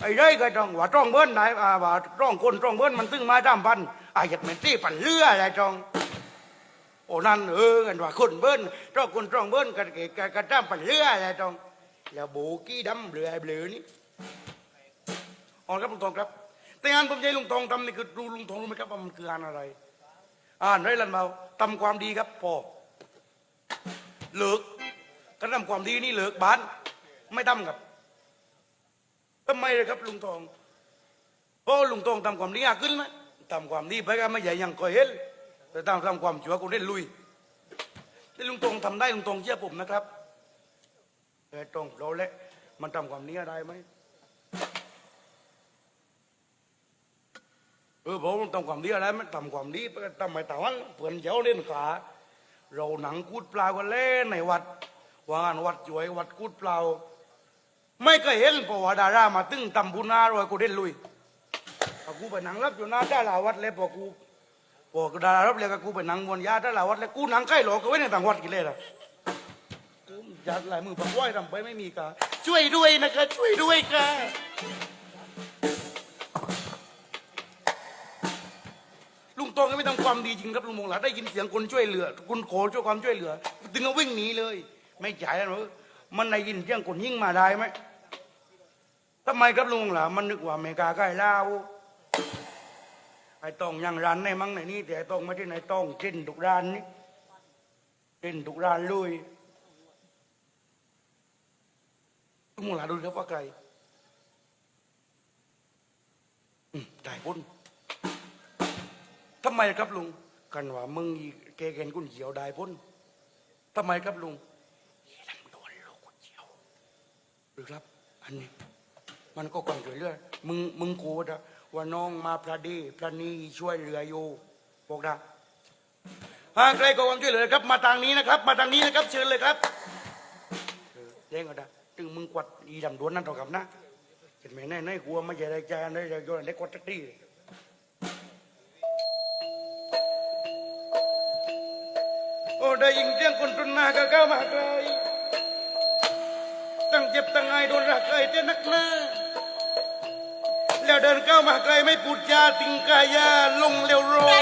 ไอ้เด้ก็ต้องว่าต้องเบิ้นได้อ่าว่าต้องคนต้องเบิ้นมันตึงไม้ตามพันไอาหยัดเหม็นที่ปันเรืออะไรจองโอ้นั่นเออกันว่าคนเบิ้นต้องคนต้องเบิ้นกันเกกันกันตามปันเรืออะไรจองแล้วโบกี้ดำเรือเบลือนี่อ๋อครับลุงทองครับ แต่งานผมใจลุงทองทำนี่คือรู้ลุงทองรู้ไหมครับว่ามันคืองานอะไร อ่านได้ลันเบาทำความดีครับพอเลิกก็ทำความดีนี่เลิกบ้าน ไม่ทำครับ ทำไมเลยครับลุงทองเพราะลุงทองทำความดียากขึ้นไหมทำความดีไปก็ไม่ใหญ่ยังก็เห็นแต่ทำทำความชั่วก็เล่นลุยที่ลุงทองทำได้ลุงทองเชื่อผมนะครับแต่ตรงเราและมันทำความดีได้ไหมเออผมทำความดีอะไรมันทำความดีไปทำไมต่างวันเพื่อนเจ้าเล่นขา เราหนังกูดเปล่าก็เล่นในวัดว่างานวัดจวยวัดกูดเปล่า ไม่เคยเห็นเพราะว่าดารามาตึงตำบุญนารวยกูเด่นลุยพอกูไปนั่งรับอยู่หน้าดาราวัดเลยพอกูพอดารารับเลยก็กูไปนั่งบนยาดาราวัดเลยกูนั่งใกล้หลอกก็ไว้ในต่างวัดกี่เลยล่ะกูยัดลายมือปักไหว้ทำไปไม่มีกาช่วยด้วยนะคะช่วยด้วยค่ะลุงตองก็ไม่ทำความดีจริงครับลุงมงหลาได้ยินเสียงคนช่วยเหลือคุณโขช่วยความช่วยเหลือ ถึงก็วิ่งหนีเลย ไม่จ่ายแล้วมันได้ยินเสียงคนยิ่งมาได้ไหม ทำไมครับลุงล่ะมันนึกว่าอเมริกาใกล้ลาวไอ้ต้องยังร้านในมั้งในนี่แต่ไอ้ต้องไม่ใช่ในต้องเช่นทุกร้านนี่เช่นทุกร้านเลยลุงล่ะดูครับว่าไกลอืมได้พุ่นทำไมครับลุงกันว่ามึงอีแกเห็นกุนเขียวได้พุ่นทำไมครับลุงอีลำโดนลูกกุนเขียวหรือครับ อันนี้ มันก็ความช่วยเหลือมึงมึงกูนะว่าน้องมาพระดีพระนีช่วยเหลืออยู่บอกนะหากใครก็ความช่วยเหลือครับ มาทางนี้นะครับ มาทางนี้นะครับ เชิญเลยครับเออเล่นก็ได้ถึงมึงกวัดอีดำดวนนั่นต่อกับนะเห็นไหมแน่ในกลัวไม่ใช่ได้ใจได้ได้โยนได้กวัดสักทีโอ้ได้ยินเสียงคนตุนหน้าก็เข้ามาไกลตั้งเจ็บตั้งไงโดนรักไอ้เจ้านักหน้า แล้วเดินเข้ามาไกลไม่พูดจาติงกายาลงเร็วโรย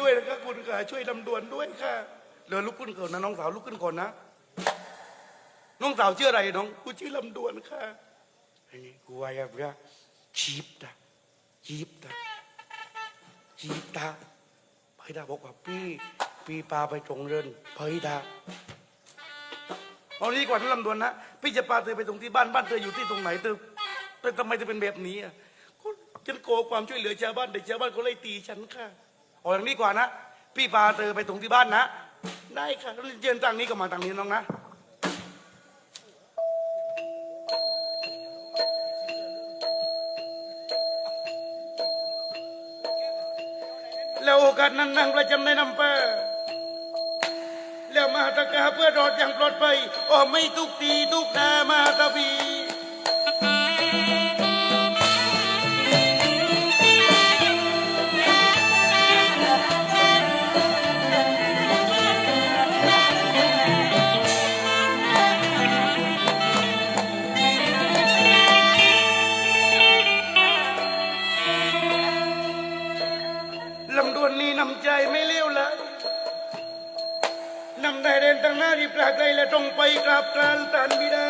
ด้วยนะครับคุณค่ะช่วยลำดวนด้วยค่ะเรือลุกขึ้นก่อนนะน้องสาวลุกขึ้นก่อนนะ น้องสาวชื่ออะไรน้องกูชื่อลำดวนค่ะอันนี้กูว่าอย่างเงี้ยชีบตาชีบตาชีบตาไปดาบอกว่าพี่พี่พาไปตรงเรือนไปดาเอานี้ก่อนนะลำดวนนะพี่จะพาเธอไปตรงที่บ้านบ้านเธออยู่ที่ตรงไหนเธอเธอทำไมเธอเป็นแบบนี้อะก็ฉันโกงความช่วยเหลือชาวบ้านแต่ชาวบ้านเขาไล่ตีฉันค่ะเอาอย่างนี้ก่อนนะ พี่พาเธอไปตรงที่บ้านนะ ได้ค่ะเชิญทางนี้ก็มาทางนี้น้องนะ แล้วโอกาสนั้นนางประจำในนำเปอแล้วมาตะกาเพื่อรอดอย่างปลอดภัยโอ้ไม่ทุกทีทุกนามาตะบี น้ำใจไม่เลี้ยวไหลนำได้เดินตั้งหน้าที่ปลากไกลและตรงไปกราบกรานตานบิดา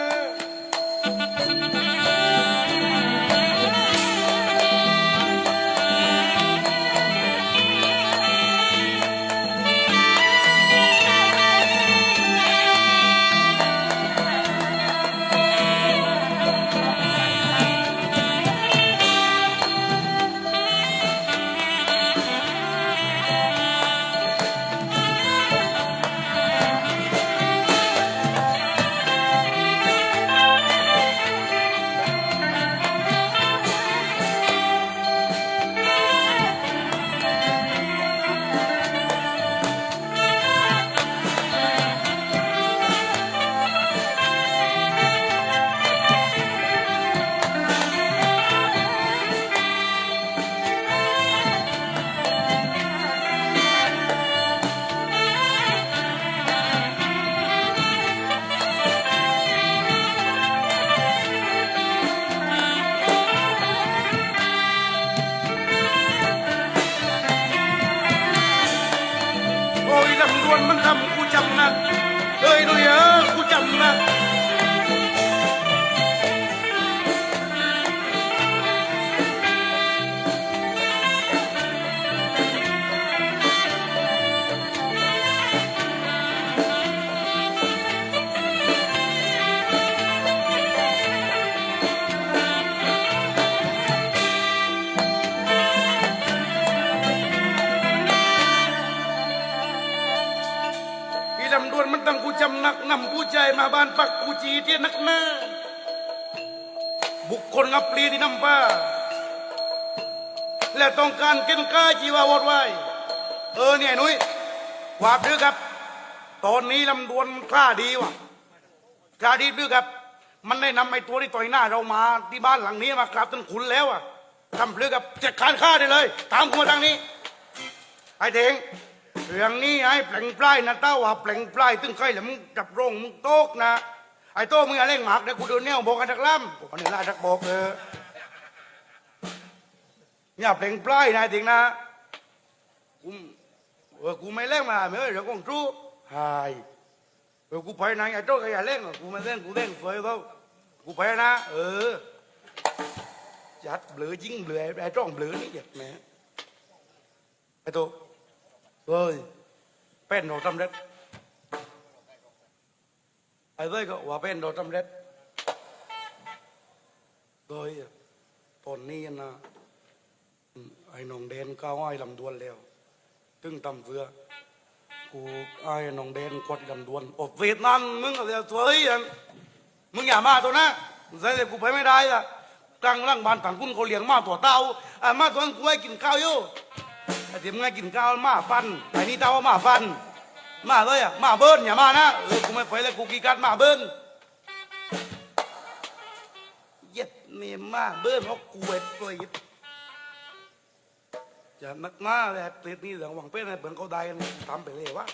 นักนำกูใจมาบ้านปักกูจีเที่ยนักหน้า บุคคลงับปลีที่นำป้า และต้องการเกินก้าจีวาวอดไว้ เออเนี่ยนุ้ยวาบดื้อครับ ตอนนี้ลำดวนมันกล้าดีว่ะกล้าดีดื้อครับ มันได้นำไอ้ตัวที่ต่อยหน้าเรามาที่บ้านหลังนี้มากราบท่านขุนแล้วอะทำเรื่องกับจัดการฆ่าได้เลย ตามกูมาทางนี้ ไอ้เถง เรื่องนี้ไอ้แปลงปลายนะเต้าว่าแปลงปลายตึงใครแล้วมึงจับโรงมึงโต๊กนะไอ้โต้มึงอย่าเล่งหมากเดี๋ยวกูเดินแนวบอกกันทักล่ำบอกกันนี่ล่าทักบอกเอออย่าแปลงปลายนะไอ้เถงนะกูเออกูไม่เล่งมาเมื่อเดี๋ยวกูรู้หายเออกูไปไหนไอ้โต้ก็อย่าเล่งหรอกกูไม่เล่งกูเล่งเฟยเขากูไปนะ เออจัดเบลอจริงเบลอไอ้จ้องเบลอนี่เหยียดแม่ไอ้โตัว เฮ้ยเป็นเราทำเร็จไอ้เว้ยก็ว่าเป็นเราทำเร็จเฮ้ยตอนนี้นะไอ้น้องเดนก้าวไอ้ลำดวนแล้วตึงตำเฟือกูไอ้น้องเดนกดลำดวนอ้เวียดนามมึงอาเดี๋ยวเฮ้ยอันมึงอย่ามาตัวนะใส่เลยกูไปไม่ได้อะกลางร่างบ้านต่างคุณเขาเลี้ยงมาตัวเต้าอะมาตัวนั้นกูให้กินข้าวอยู่ ไอ้ที่มึงให้กินข้าวมาฟันไอ้นี่เต้ามาฟัน มาเลยอะมาเบิ้ลอย่ามานะเออกูไม่ไปแล้วกูกีกัดมาเบิ้ลเย็ดนี่มาเบิ้ลเพราะกูเอ็ดตัวยิดอย่านักหน้าเลยเปรตนี่เหลืองหวังเป็นอะไรเปิ่นเขาได้กันทำไปเลยวะ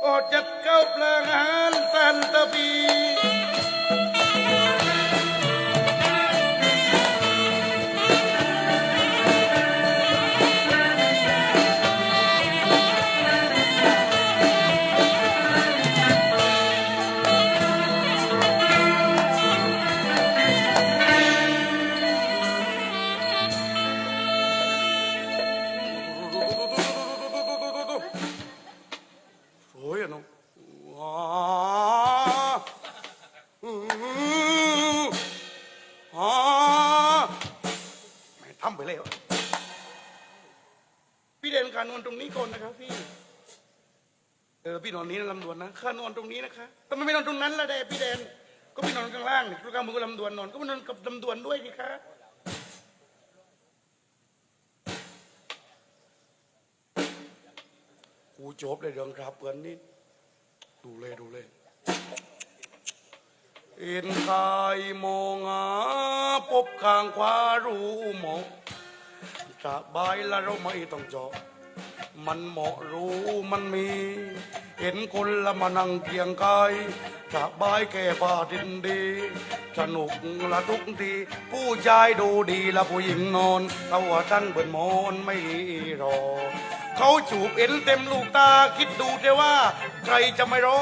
โอ้จัดเก้าแปลงาหารตันตะบี พี่นอนนี้นะลำดวนนะข้านอนตรงนี้นะคะทำไมไม่นอนตรงนั้นล่ะเดพี่เดน ก็พี่นอนข้างล่างนี่ทุกครั้งมึงก็ลำดวนนอน ก็มานอนกับลำดวนด้วยดิคะกูจบเลยเรื่องครับเพื่อนนี่ดูเลยดูเลยเอ็นกายมองหาพบข้างขวารู้หมองสบายแล้วเราไม่ต้องเจาะมันเหมาะรู้มันมี เห็นคนละมานั่งเคียงกายสบายแก่ผ้าดินดี สนุกละทุกที ผู้ชายดูดีละผู้หญิงนอนตัวตั้งเบิดมอนไม่รอ เขาจูบเอ็นเต็มลูกตาคิดดูแต่ว่า ใครจะไม่รอ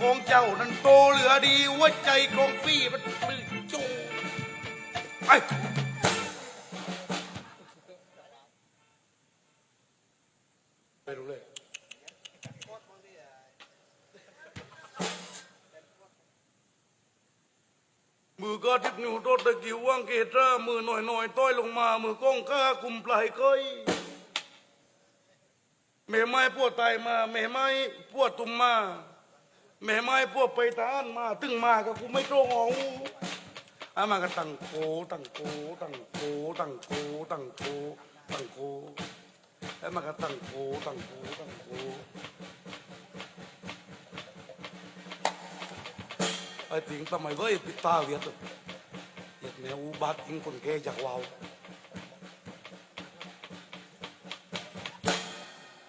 ของเจ้านั้นโตเหลือดีหัวใจของพี่มันปลื้มจูไอ้ เกตรามือหน่อยหน่อยต้อยลงมา มือก้องข้าคุมปลายก้อยแม่ไม้พวดตายมาแม่ไม้พวดตุ่มมาแม่ไม้พวดไปตานมา ตึงมาก็กูไม่ตรงเอาอามาก็ตั้งโกตั้งโกตั้งโกตั้งโกตั้งโกตั้งโกแล้วมันก็ตั้งโกตั้งโกตั้งโกไอ้ติงทำไมเว้ยปิดตาเวียด मैं वो बात इनकुन के जगवाओ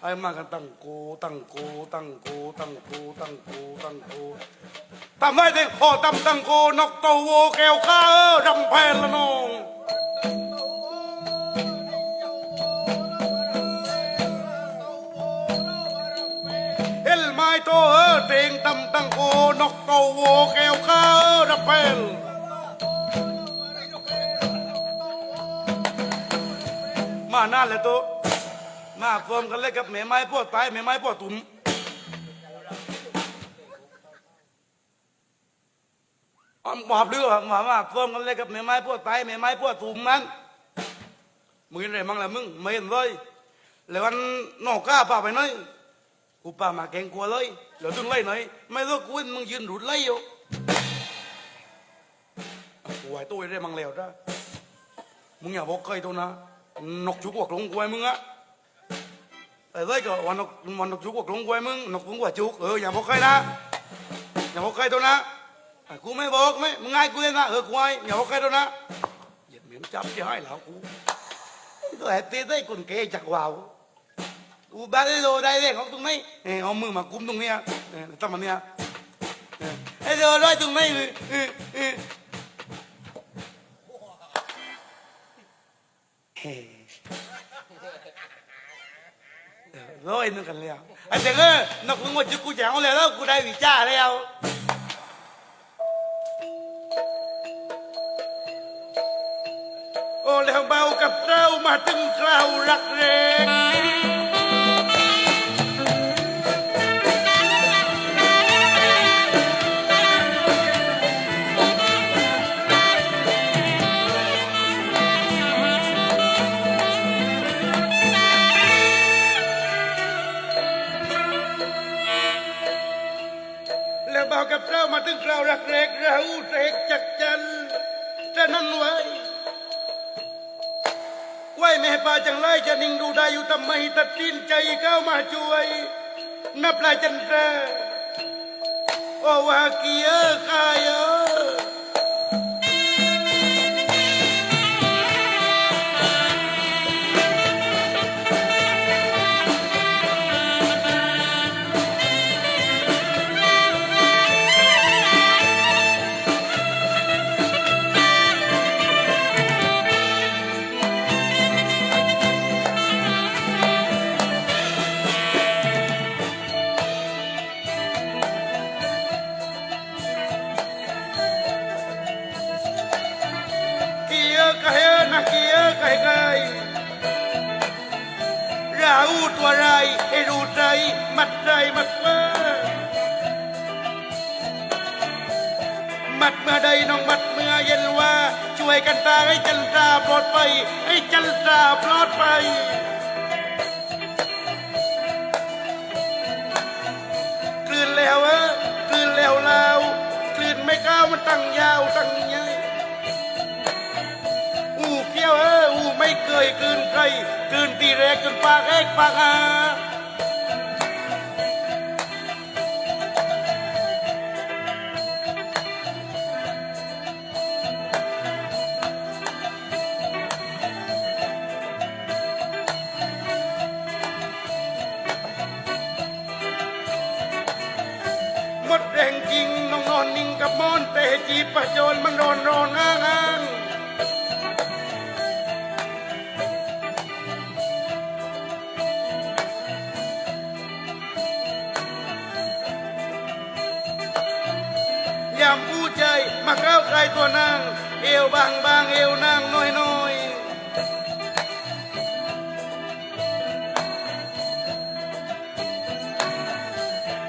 ai mà cái tăng cố tăng cố tăng cố tăng cố tăng cố tăng cố tạm ai thì họ tạm tăng cố nóc tàu ô kéo khá ơ đầm phèn là nó el mai to ơ tiền tầm tăng cố nóc tàu ô kéo khá ơ đầm phèn ว่าแพนละน้องเออเตงตำตังโกนกโตโวแก้วข้าเออดับเพลมานั่นแหละตัวมาเฟิร์มกันเลยกับแม่ไม้พวกตายแม่ไม้พวกตุ่มอ๋อมาเรือมามาเฟิร์มกันเลยกับแม่ไม้พวกตายแม่ไม้พวกตุ่มนั้นมึงเห็นอะไรมั่งล่ะมึงไม่เห็นเลยแล้ววันนอกก้าป่าไปหน่อยกูป่ามาแกงกลัวเลยเดี๋ยวตึงไล่หน่อยไม่รู้กูเห็นมึงยืนหลุดไล่อยู่กูไอ้ตัวได้มั่งแล้วจ้ามึงอย่าบอกใครตัวนะ นกจุกวกลงกูไอ้มึงอะแต่เลยก็วันนกวันนกจุกกลงกวยมึงนกมึงกว่าจุกเอออย่าบอกใครนะอย่าบอกใครตัวนะอะกูไม่บอกไม่มึงไงกูเลยนะเออกูไงอย่าบอกใครตัวนะเหยียดเหม็นจับจะให้แล้วกูก็แอบตีได้คนเกจักวาวกูบ้าได้โลได้เลยของตรงไหนเออเอามือมากุมตรงเนี้ยเออตั้งมันเนี้ยเออไอ้โลได้ตรงไหนเออเออเออเฮ้ ร้อยนึงกันแล้วไอ้เด็กเออนกมึงว่าจุกูแจงแล้วแล้วกูได้วิจาแล้วโอ้แล้วเบากับเรามาถึงคราวรักเรง ราวรักเรกเราเรกจักจันจะนั่นไว้ไหวแม่ป่าจังไรจะนิ่งดูได้อยู่ทำไมตัดสินใจเข้ามาช่วยนับลายจันทราโอวาเกียกายอ ช่วยกันตาให้จันทราปลอดภัยให้จันทราปลอดภัยกลืนแล้วเออกลืนแล้วลาวกลืนไม่ก้าวมันตั้งยาวตั้งใหญ่อูเกี้ยวเอออูไม่เคยกลืนใครกลืนตีแรกจนปากเอกปากอา จีบประโจนมันร้อนร้อนอ้างอ้างยามผู้ใจมาเข้าใครตัวนาง เอวบางบางเอวนางน้อยน้อย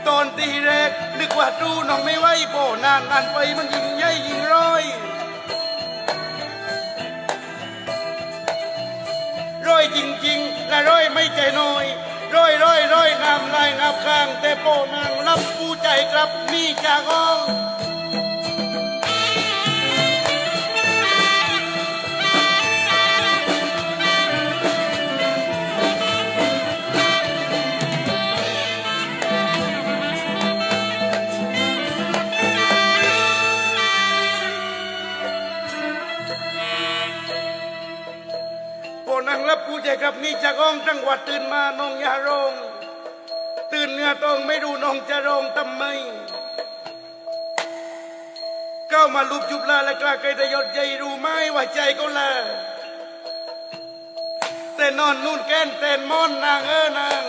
ตอนตีแรก นึกว่าดูน้องไม่ไหวโบนานนานไปมันยิ่งใหญ่ยิ่งร้อย ร้อยจริงๆ และร้อยไม่ใจน้อย ร้อยร้อยร้อยงามลายงามข้าง แต่โปนางรับผู้ใจกลับมีจากอ้อง อ้องจังหวัดตื่นมาน้องอยาโรงตื่นเนื้อต้องไม่รู้น้องจะร้องทำไมก้าวมาลูบจุบลาและกล้าเกยแต่ยอดใจรู้ไหมว่าใจก็แลแต่นอนนู่นแก้นแต่นมอนนางเออนาง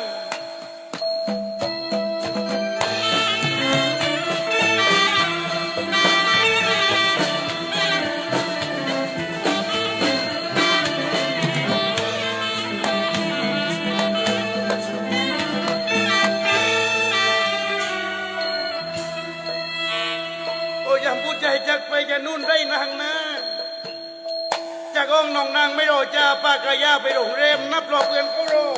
นู่นได้นางนะจากอ้องนองนางไม่รอจ้าปากกายาไปโรงเรมนับรอเพื่อนเขารอ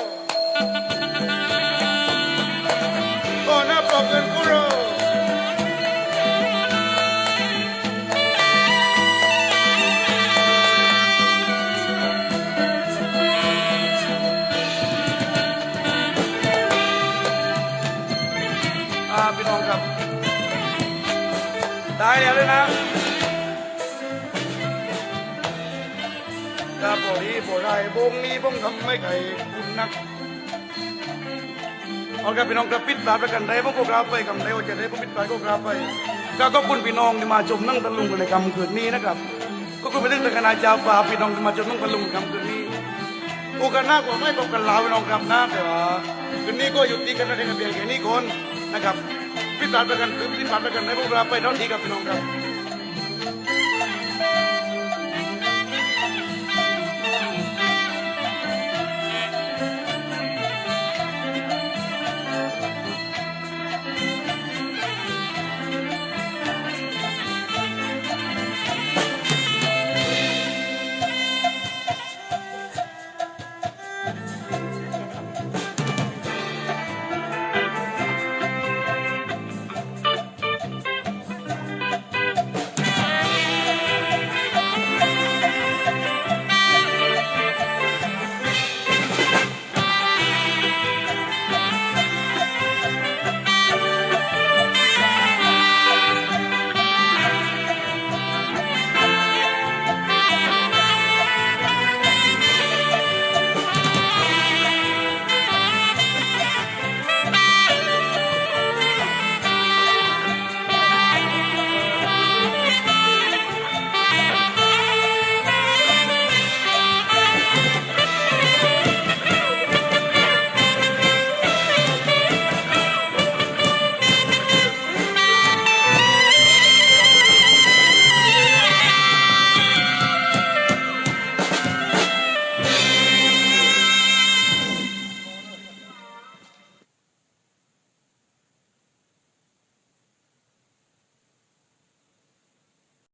ไม่ไกลคุณนักเอาครับพี่น้องครับปิดตาประกันได้พวกกราบไปกำไรว่าจะได้พวกปิดตาก็กราบไปก็ขอบคุณพี่น้องที่มาชมนั่งตะลุงกันในคำคืนนี้นะครับก็คุณไปเรื่องคณะเจ้าป่าพี่น้องที่มาชมนั่งตะลุงคำคืนนี้โอกาสหน้าก็ไม่พบกันลาวพี่น้องครับนะแต่ว่าคืนนี้ก็หยุดที่กันได้กันเพียงแค่นี้ก่อนนะครับปิดตาประกันปิดตาประกันได้พวกกราบไปนอนดีกับพี่น้องครับ